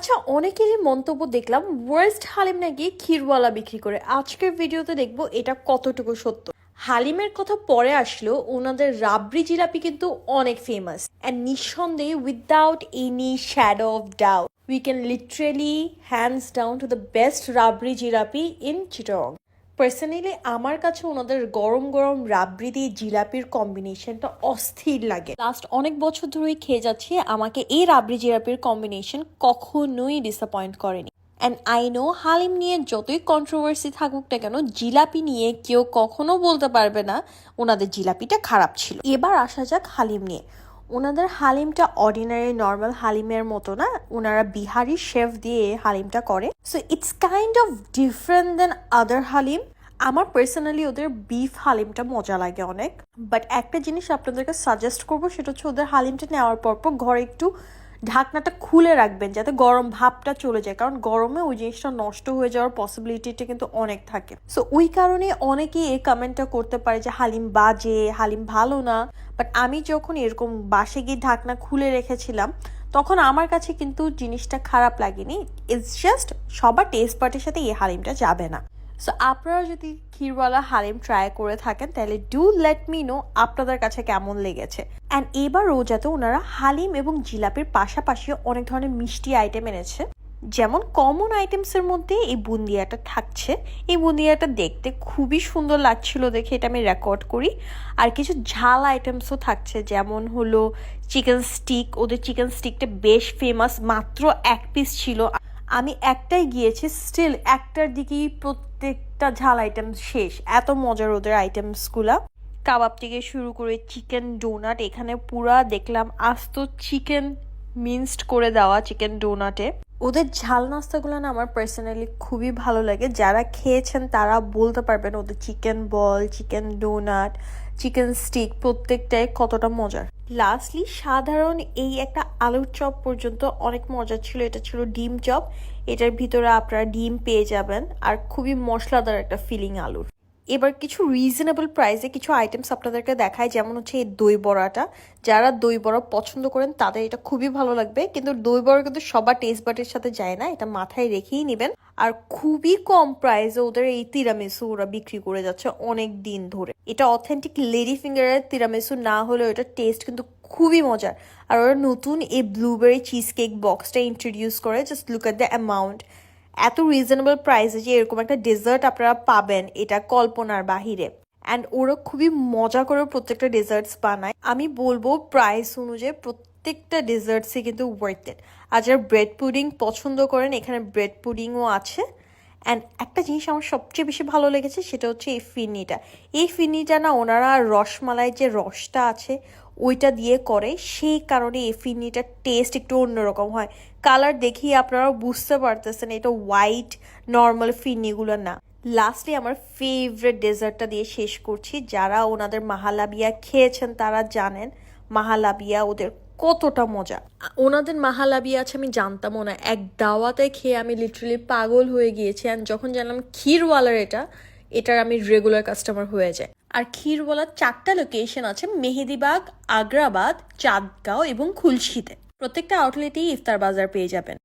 আচ্ছা অনেকেরই মন্তব্য দেখলাম ওয়েস্ট হালিম নাকি ক্ষীরওয়ালা বিক্রি করে। আজকের ভিডিওতে দেখব এটা কতটুকু সত্য। হালিমের কথা পরে আসলো ওনাদের রাবড়ি জিলাপি কিন্তু অনেক ফেমাস অ্যান্ড নিঃসন্দেহে without any shadow of doubt we can literally hands down to the best rabri jilapi in Chittagong personally আমার কাছে ওনাদের গরম গরম রাবড়ি দিয়ে জিলাপির কম্বিনেশনটা অস্থির লাগে। লাস্ট অনেক বছর ধরেই খেয়ে যাচ্ছি, আমাকে এই রাবড়ি জিলাপির কম্বিনেশন কখনোই ডিসঅ্যাপয়েন্ট করেনি। অ্যান্ড আই নো হালিম নিয়ে যতই কন্ট্রোভার্সি থাকুক না কেন, জিলাপি নিয়ে কেউ কখনো বলতে পারবে না, ওনাদের জিলাপিটা খারাপ ছিল। এবার আসা যাক হালিম নিয়ে। ওনাদের হালিমটা অর্ডিনারি নর্মাল হালিমের মতো না। ওনারা বিহারি শেফ দিয়ে হালিমটা করে। So it's kind of different than other haleem. আমার পার্সোনালি ওদের বিফ হালিমটা মজা লাগে অনেক। বাট একটা জিনিস আপনাদেরকে সাজেস্ট করব, সেটা হচ্ছে ওদের হালিমটা নেওয়ার পর পর ঘরে একটু ঢাকনাটা খুলে রাখবেন যাতে গরম ভাবটা চলে যায়। কারণ গরমে ওই জিনিসটা নষ্ট হয়ে যাওয়ার পসিবিলিটিটা কিন্তু অনেক থাকে। সো ওই কারণে অনেকেই এই কমেন্টটা করতে পারে যে, হালিম বাজে, হালিম ভালো না। বাট আমি যখন এরকম বাসে গিয়ে ঢাকনা খুলে রেখেছিলাম, তখন আমার কাছে কিন্তু জিনিসটা খারাপ লাগেনি। ইটস জাস্ট সবার টেস্ট পার্টের সাথে এই হালিমটা যাবে না। সো আপনারা যদি ক্ষীরওয়ালা হালিম ট্রাই করে থাকেন, তাহলে ডু লেট মি নো আপনাদের কাছে কেমন লেগেছে। অ্যান্ড এবার রোজাতে ওনারা হালিম এবং জিলাপির পাশাপাশি অনেক ধরনের মিষ্টি আইটেম এনেছে। যেমন কমন আইটেমসের মধ্যে এই বুন্দিয়াটা থাকছে। এই বুন্দিয়াটা দেখতে খুবই সুন্দর লাগছিল দেখে এটা আমি রেকর্ড করি। আর কিছু ঝাল আইটেমসও থাকছে, যেমন হলো চিকেন স্টিক ওদের চিকেন স্টিকটা বেশ ফেমাস মাত্র এক পিস ছিল। আমি একটাই গিয়েছি স্টিল একটার দিকেই প্রত্যেকটা ঝাল আইটেম শেষ। এত মজার ওদের আইটেমসগুলা কাবাব থেকে শুরু করে চিকেন ডোনাট এখানে পুরা দেখলাম আস্ত চিকেন মিন্সড করে দেওয়া চিকেন ডোনাটে ওদের ঝাল নাস্তাগুলো না আমার পার্সোনালি খুবই ভালো লাগে। যারা খেয়েছেন তারা বলতে পারবেন ওদের chicken ball chicken donut chicken stick প্রত্যেকটাই কতটা মজার। লাস্টলি সাধারণ এই একটা আলুর চপ পর্যন্ত অনেক মজা ছিল। এটা ছিল ডিম চপ। এটার ভিতরে আপনারা ডিম পেয়ে যাবেন। আর খুবই মশলাদার একটা ফিলিং আলুর। এবার কিছু রিজনেবল প্রাইসে কিছু আইটেমস আপনাদেরকে দেখায় যেমন হচ্ছে এই দই বড়াটা। যারা দই বড়া পছন্দ করেন, তাদের এটা খুবই ভালো লাগবে। কিন্তু দই বড়া কিন্তু সবার টেস্ট বাটের সাথে যায় না, এটা মাথায় রেখেই নেবেন। আর খুবই কম প্রাইসে ওদের এই তিরামিসু ওরা বিক্রি করে যাচ্ছে অনেক দিন ধরে। এটা অথেন্টিক লেডি ফিঙ্গারের তিরামিসু না হলেও এটা টেস্ট কিন্তু খুবই মজার। আর ওরা নতুন এই ব্লুবেরি চিজ কেক বক্সটা ইন্ট্রোডিউস করে just look at the amount এত রিজনেবল প্রাইসে যে এরকম একটা ডেজার্ট আপনারা পাবেন, এটা কল্পনার বাহিরে। অ্যান্ড ওরা খুবই মজা করে প্রত্যেকটা ডেজার্টস বানায়। আমি বলব প্রাইস অনুযায়ী প্রত্যেকটা ডেজার্টসই কিন্তু ওয়ার্থ ইট আর যারা ব্রেড পুডিং পছন্দ করেন, এখানে ব্রেড পুডিংও আছে। অ্যান্ড একটা জিনিস আমার সবচেয়ে বেশি ভালো লেগেছে, সেটা হচ্ছে এই ফিরনিটা। এই ফিরনিটা না, ওনারা রসমালাই যে রসটা আছে ওইটা দিয়ে করে, সেই কারণে এই টেস্ট একটু অন্যরকম হয়। কালার দেখিয়ে আপনারা বুঝতে পারতেছেন এটা হোয়াইট নর্মাল ফিরনিগুলো না। লাস্টলি আমার ফেভারেট ডেজার্টটা দিয়ে শেষ করছি। যারা ওনাদের মাহালাবিয়া খেয়েছেন, তারা জানেন মাহালাবিয়া ওদের কতটা মজা। ওনাদের মাহালাবিয়া আছে, আমি জানতামও না। এক দাওয়াতে খেয়ে আমি লিটারালি পাগল হয়ে গিয়েছি। অ্যান্ড যখন জানলাম ক্ষীরওয়ালার এটা, এটার আমি রেগুলার কাস্টমার হয়ে যায় আর ক্ষীরওয়ালার চারটা লোকেশন আছে, মেহেদিবাগ, আগ্রাবাদ, চাঁদগাঁও এবং খুলশিতে। প্রত্যেকটা আউটলেটেই ইফতার বাজার পেয়ে যাবেন।